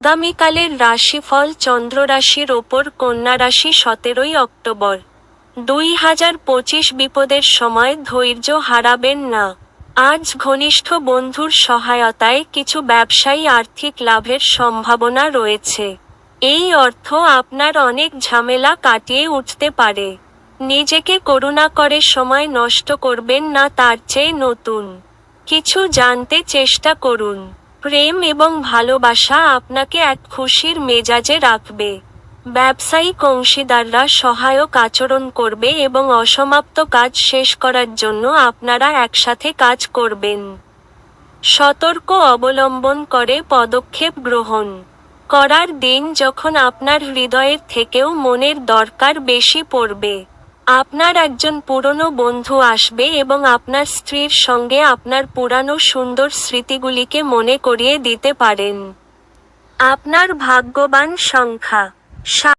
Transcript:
আগামীকালের রাশিফল চন্দ্র রাশির ওপর কন্যা রাশি সতেরোই অক্টোবর। দুই হাজার পঁচিশ বিপদের সময় ধৈর্য হারাবেন না। আজ ঘনিষ্ঠ বন্ধুর সহায়তায় কিছু ব্যবসায়ী আর্থিক লাভের সম্ভাবনা রয়েছে। এই অর্থ আপনার অনেক ঝামেলা কাটিয়ে উঠতে পারে। নিজেকে করুণা করে সময় নষ্ট করবেন না, তার চেয়ে নতুন। কিছু জানতে চেষ্টা করুন। প্রেম এবং ভালোবাসা আপনাকে এক খুশির মেজাজে রাখবে। ব্যবসায়িক অংশীদাররা সহায়ক আচরণ করবে এবং অসমাপ্ত কাজ শেষ করার জন্য আপনারা একসাথে কাজ করবেন। সতর্ক অবলম্বন করে পদক্ষেপ গ্রহণ। করার দিন যখন আপনার হৃদয়ের থেকেও মনের দরকার বেশি পড়বে। আপনার একজন পুরনো বন্ধু আসবে এবং আপনার স্ত্রীর সঙ্গে আপনার পুরানো সুন্দর স্মৃতিগুলিকে মনে করিয়ে দিতে পারেন। আপনার ভাগ্যবান সংখ্যা